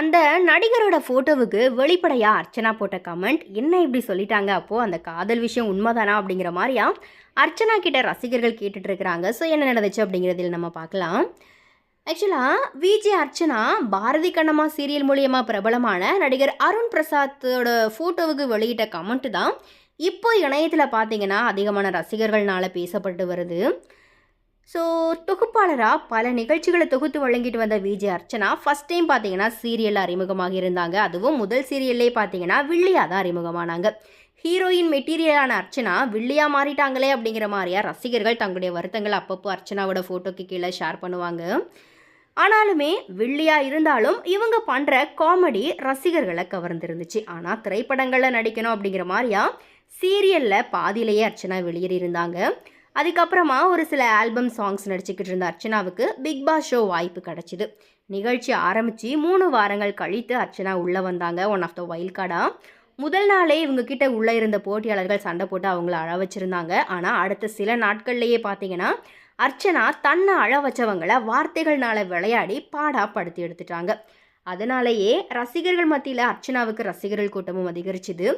அந்த நடிகரோட ஃபோட்டோவுக்கு வெளிப்படையாக அர்ச்சனா போட்ட கமெண்ட் என்ன இப்படி சொல்லிட்டாங்க? அப்போது அந்த காதல் விஷயம் உண்மைதானா அப்படிங்கிற மாதிரியா அர்ச்சனா கிட்ட ரசிகர்கள் கேட்டுட்டு இருக்கிறாங்க. ஸோ என்ன நடந்துச்சு அப்படிங்கிறதில் நம்ம பார்க்கலாம். ஆக்சுவலாக விஜே அர்ச்சனா பாரதி கண்ணம்மா சீரியல் மூலியமாக பிரபலமான நடிகர் அருண் பிரசாத்தோட ஃபோட்டோவுக்கு வெளியிட்ட கமெண்ட் தான் இப்போ இணையத்தில் பார்த்தீங்கன்னா அதிகமான ரசிகர்கள்னால பேசப்பட்டு வருது. ஸோ தொகுப்பாளராக பல நிகழ்ச்சிகளை தொகுத்து வழங்கிட்டு வந்த விஜய் அர்ச்சனா ஃபஸ்ட் டைம் பார்த்தீங்கன்னா சீரியலில் அறிமுகமாக இருந்தாங்க. அதுவும் முதல் சீரியல்லே பார்த்தீங்கன்னா வில்லியாக தான் அறிமுகமானாங்க. ஹீரோயின் மெட்டீரியலான அர்ச்சனா வில்லியா மாறிட்டாங்களே அப்படிங்கிற மாதிரியா ரசிகர்கள் தங்களுடைய வருத்தங்களை அப்பப்போ அர்ச்சனாவோட ஃபோட்டோக்கு கீழே ஷேர் பண்ணுவாங்க. ஆனாலுமே வில்லியா இருந்தாலும் இவங்க பண்ணுற காமெடி ரசிகர்களை கவர்ந்துருந்துச்சு. ஆனால் திரைப்படங்களில் நடிக்கணும் அப்படிங்கிற மாதிரியா சீரியலில் பாதியிலேயே அர்ச்சனா வெளியேறியிருந்தாங்க. அதுக்கப்புறமா ஒரு சில ஆல்பம் சாங்ஸ் நடிச்சுக்கிட்டு இருந்த அர்ச்சனாவுக்கு பிக் பாஸ் ஷோ வாய்ப்பு கிடச்சிது. நிகழ்ச்சி ஆரம்பித்து மூணு வாரங்கள் கழித்து அர்ச்சனா உள்ளே வந்தாங்க ஒன் ஆஃப் த வைல்ட் கார்டாக முதல் நாளே இவங்க கிட்ட உள்ளே இருந்த போட்டியாளர்கள் சண்டை போட்டு அவங்கள அழ வச்சுருந்தாங்க. ஆனால் அடுத்த சில நாட்கள்லேயே பார்த்தீங்கன்னா அர்ச்சனா தன்னை அழ வச்சவங்களை வார்த்தைகள்னால விளையாடி பாடா படுத்தி எடுத்துட்டாங்க. அதனாலேயே ரசிகர்கள் மத்தியில் அர்ச்சனாவுக்கு ரசிகர்கள் கூட்டமும் அதிகரிச்சுது.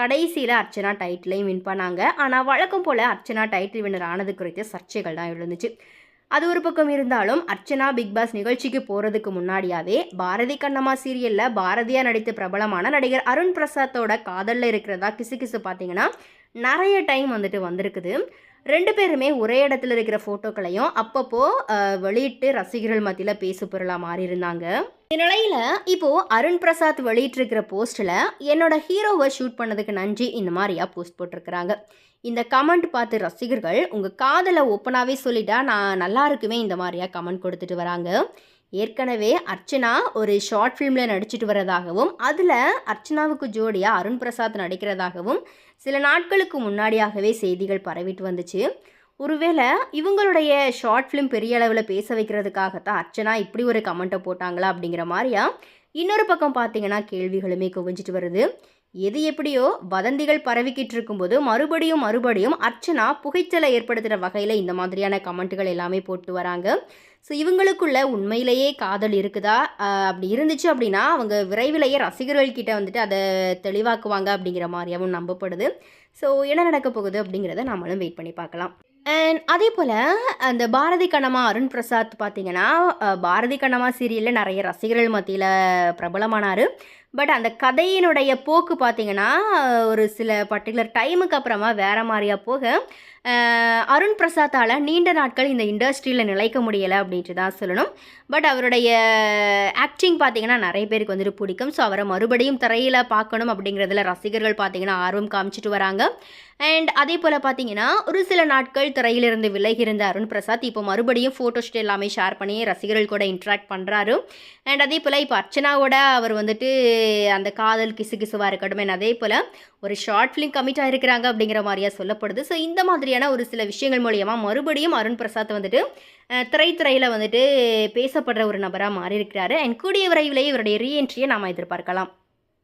கடைசியில் அர்ச்சனா டைட்டிலையும் வின் பண்ணாங்க. ஆனால் வழக்கம் போல் அர்ச்சனா டைட்டில் வின்னர் ஆனது குறித்த சர்ச்சைகள் தான் எழுந்துச்சு. அது ஒரு பக்கம் இருந்தாலும் அர்ச்சனா பிக் பாஸ் நிகழ்ச்சிக்கு போகிறதுக்கு முன்னாடியாவே பாரதி கண்ணம்மா சீரியலில் பாரதியாக நடித்த பிரபலமான நடிகர் அருண் பிரசாத்தோட காதலில் இருக்கிறதா கிசு கிசு பார்த்தீங்கன்னா நிறைய டைம் வந்துட்டு வந்திருக்குது. ரெண்டு பேருமே ஒரே இடத்துல இருக்கிற ஃபோட்டோக்களையும் அப்பப்போ வெளியிட்டு ரசிகர்கள் மத்தியில் பேசு பொருளாக மாறி இருந்தாங்க. இந்நிலையில் இப்போ அருண் பிரசாத் வெளியிட்டிருக்கிற போஸ்ட்டில் என்னோட ஹீரோவை ஷூட் பண்ணதுக்கு நன்றி இந்த மாதிரியா போஸ்ட் போட்டிருக்கிறாங்க. இந்த கமெண்ட் பார்த்து ரசிகர்கள் உங்கள் காதலை ஓப்பனாகவே சொல்லிட்டா நான் நல்லா இருக்குமே இந்த மாதிரியா கமெண்ட் கொடுத்துட்டு வராங்க. ஏற்கனவே அர்ச்சனா ஒரு ஷார்ட் ஃபிலிமில் நடிச்சிட்டு வரதாகவும் அதில் அர்ச்சனாவுக்கு ஜோடியாக அருண் பிரசாத் நடிக்கிறதாகவும் சில நாட்களுக்கு முன்னாடியாகவே செய்திகள் பரவிட்டு வந்துச்சு. ஒருவேளை இவங்களுடைய ஷார்ட் ஃபிலிம் பெரிய அளவில் பேச வைக்கிறதுக்காகத்தான் அர்ச்சனா இப்படி ஒரு கமெண்ட்டை போட்டாங்களா அப்படிங்கிற மாதிரியா இன்னொரு பக்கம் பார்த்தீங்கன்னா கேள்விகளுமே குவிஞ்சிட்டு வருது. எது எப்படியோ வதந்திகள் பரவிக்கிட்டு இருக்கும்போது மறுபடியும் மறுபடியும் அர்ச்சனா புகைச்சலை ஏற்படுத்துகிற வகையில் இந்த மாதிரியான கமெண்ட்டுகள் எல்லாமே போட்டு வராங்க. ஸோ இவங்களுக்குள்ள உண்மையிலேயே காதல் இருக்குதா? அப்படி இருந்துச்சு அப்படின்னா அவங்க விரைவிலேயே ரசிகர்கள்கிட்ட வந்துட்டு அதை தெளிவாக்குவாங்க அப்படிங்கிற மாதிரியாகவும் நம்பப்படுது. ஸோ என்ன நடக்க போகுது அப்படிங்கிறத நம்மளும் வெயிட் பண்ணி பார்க்கலாம். அண்ட் அதே போல் அந்த பாரதி கண்ணம்மா அருண் பிரசாத் பார்த்தீங்கன்னா பாரதி கண்ணம்மா சீரியலில் நிறைய ரசிகர்கள் மத்தியில் பிரபலமானார். பட் அந்த கதையினுடைய போக்கு பார்த்திங்கன்னா ஒரு சில பர்டிகுலர் டைமுக்கு அப்புறமா வேற மாதிரியா போக அருண் பிரசாத்தால் நீண்ட நாட்கள் இந்த இண்டஸ்ட்ரியில் நிலைக்க முடியலை அப்படின்ட்டு தான் சொல்லணும். பட் அவருடைய ஆக்டிங் பார்த்தீங்கன்னா நிறைய பேருக்கு வந்துட்டு பிடிக்கும். ஸோ அவரை மறுபடியும் திரையில் பார்க்கணும் அப்படிங்கிறதுல ரசிகர்கள் பார்த்தீங்கன்னா ஆர்வம் காமிச்சிட்டு வராங்க. அண்ட் அதே போல் பார்த்தீங்கன்னா ஒரு சில நாட்கள் திரையிலிருந்து விலகி இருந்த அருண் பிரசாத் இப்போ மறுபடியும் ஃபோட்டோஸ்ட் எல்லாமே ஷேர் பண்ணி ரசிகர்கள் கூட இன்ட்ராக்ட் பண்ணுறாரு அண்ட் அதே போல் இப்போ அர்ச்சனாவோட அவர் வந்துட்டு அந்த காதல் கிசு கிசுவாக இருக்கட்டும் அண்ட் அதே போல் ஒரு ஷார்ட் ஃபிலிம் கமிட் ஆகிருக்கிறாங்க அப்படிங்கிற மாதிரியா சொல்லப்படுது. ஸோ இந்த மாதிரியான ஒரு சில விஷயங்கள் மூலியமாக மறுபடியும் அருண் பிரசாத் வந்துட்டு திரைத்துறையில் வந்துட்டு பேசப்படுற ஒரு நபராக மாறியிருக்கிறாரு. அண்ட் கூடிய விரைவிலேயே இவருடைய ரீஎன்ட்ரியை நாம் எதிர்பார்க்கலாம்.